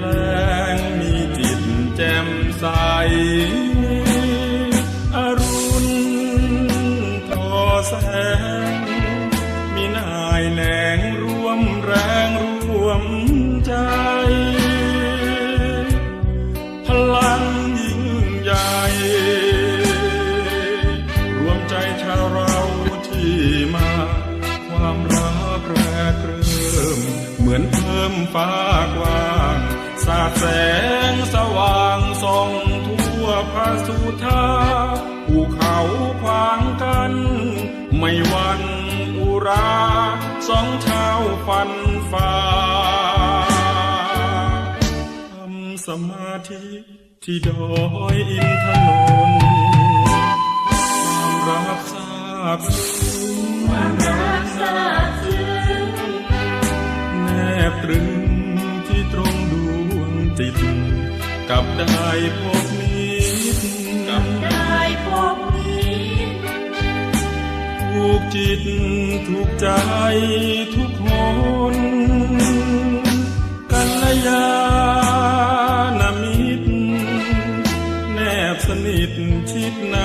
แปลงมีจิตแจ่มใสอรุณทอแสง มีนายแหลงร่วมแรงร่วมใจ พลังยิ่งใหญ่ รวมใจชาวเราที่มา ความรักแรกเริ่มเหมือนเพิ่มฟ้ากว่า สาดแสงสว่างส่องทั่วพระสุธาภูเขาขวางกัน ไม่วันอุราสองเท้าฟันฟ้าทำสมาธิที่ดอยอินทนนท์ความรักทราบ กับได้พบนิดกับได้พบนิดถูกจิตถูกใจทุกคนกัลยาณมิตรแนบสนิทชิดใน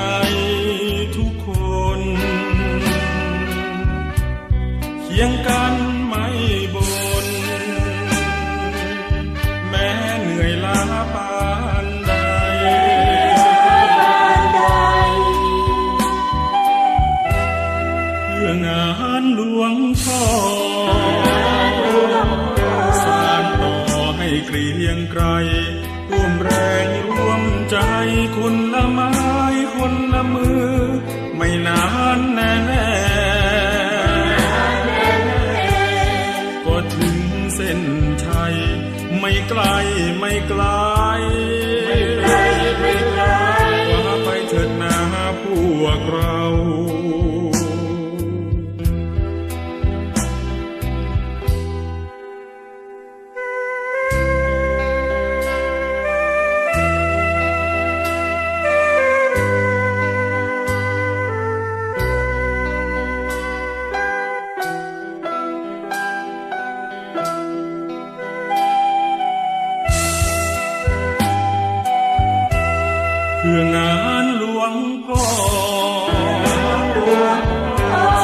องานหลวงพ่อ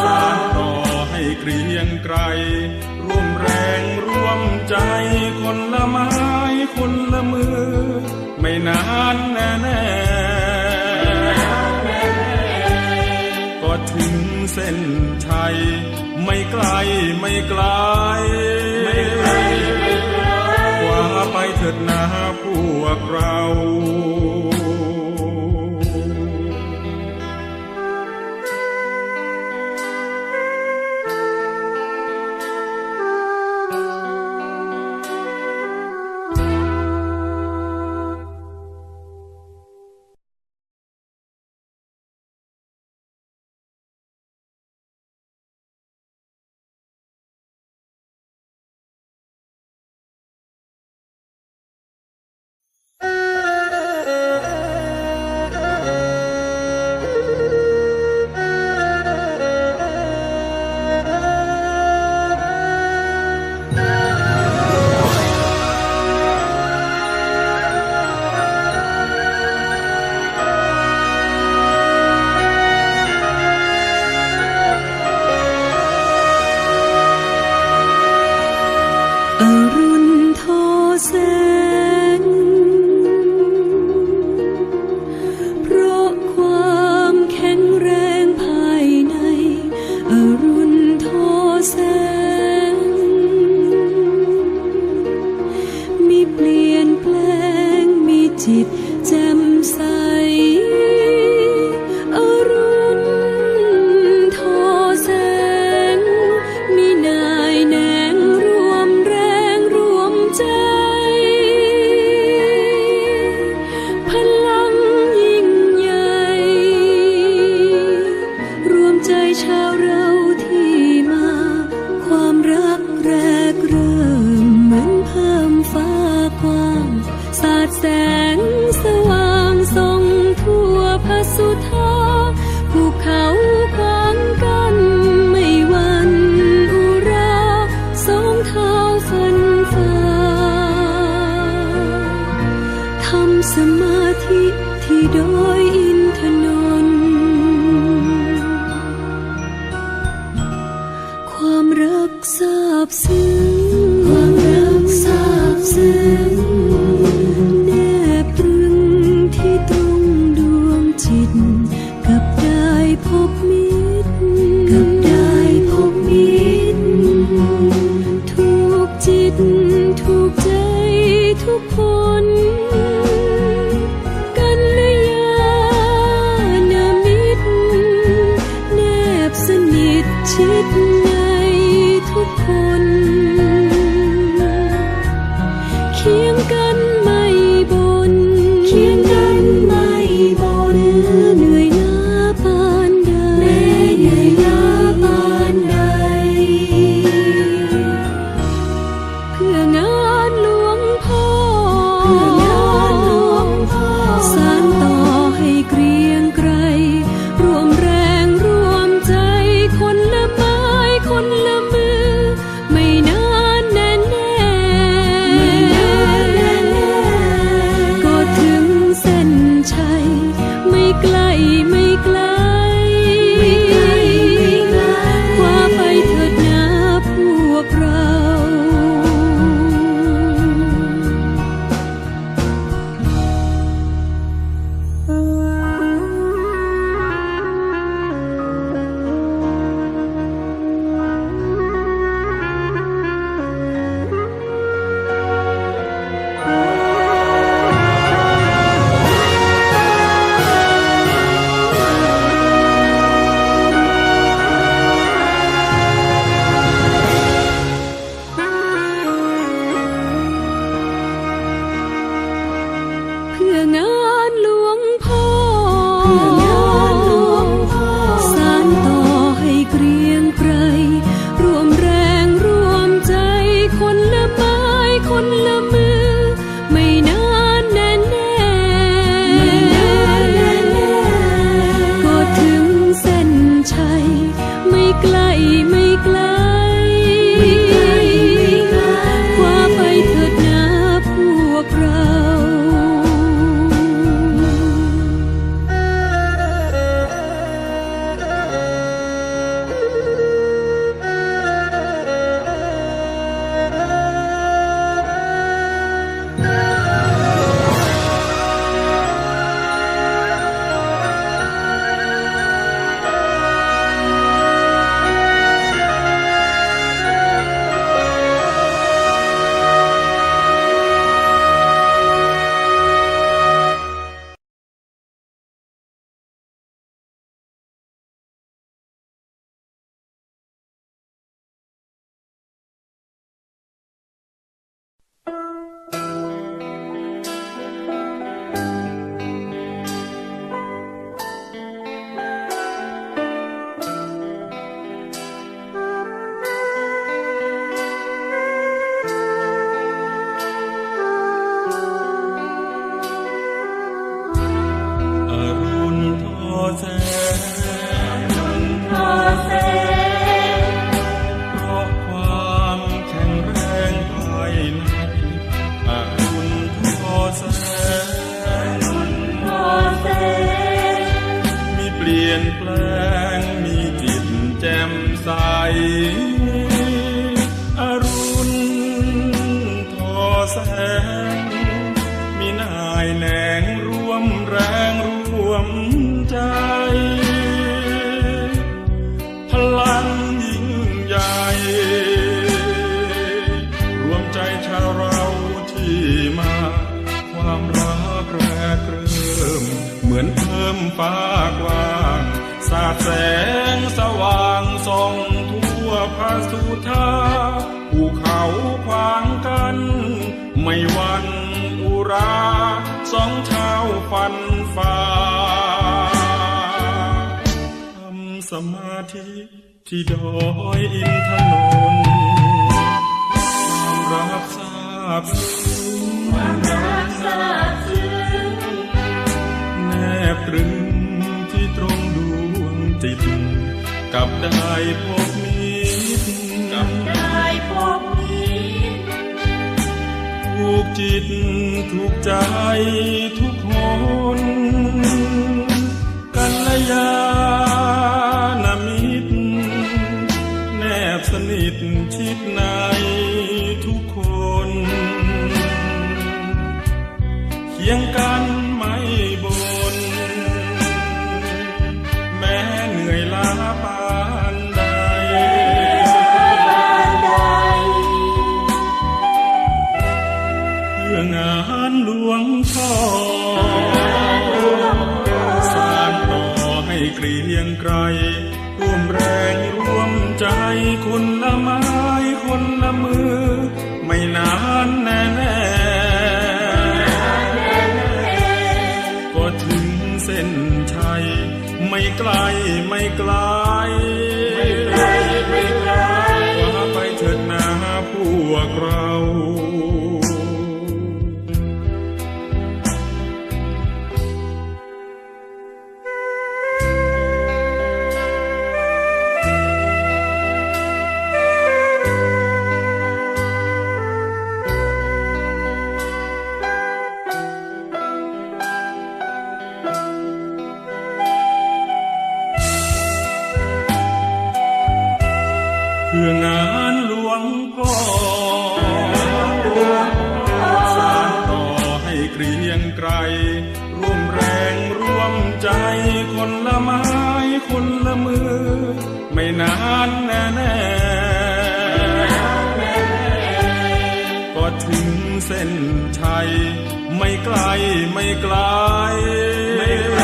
สานต่อให้เกรียงไกรร่วมแรงร่วมใจคนละไม้คนละมือ ไม่นานแน่แน่ก็ถึงเส้นชัย ไม่ไกลไม่ไกลกว่าไปเถิดนาพวกเรา มี ซาบซึ้งความรักซาบซึ้ง northern ส่องทั่วพาสุธาภูเขาขวางกัน ไม่วันอุราสองเท้าฟันฝ่าทำสมาธิที่ดอยอินทนนความรักทาบความรักทราบซึ้งแนบตรึง กับได้พบมิตรกับได้พบมีถูกจิตถูกใจทุกคนกันละยาณมิตรแนบสนิทชิดในทุกคนเคียงกัน ไไกรร่วมแรงร่วมใจคนละไม้คนละมือ ไม่นานแน่แน่ก็ถึงเส้นชัย ไม่ไกลไม่ไกลไม่ไกล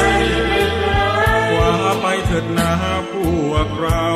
ไม่ไกลกว่าไปเถิดนาพวกเรา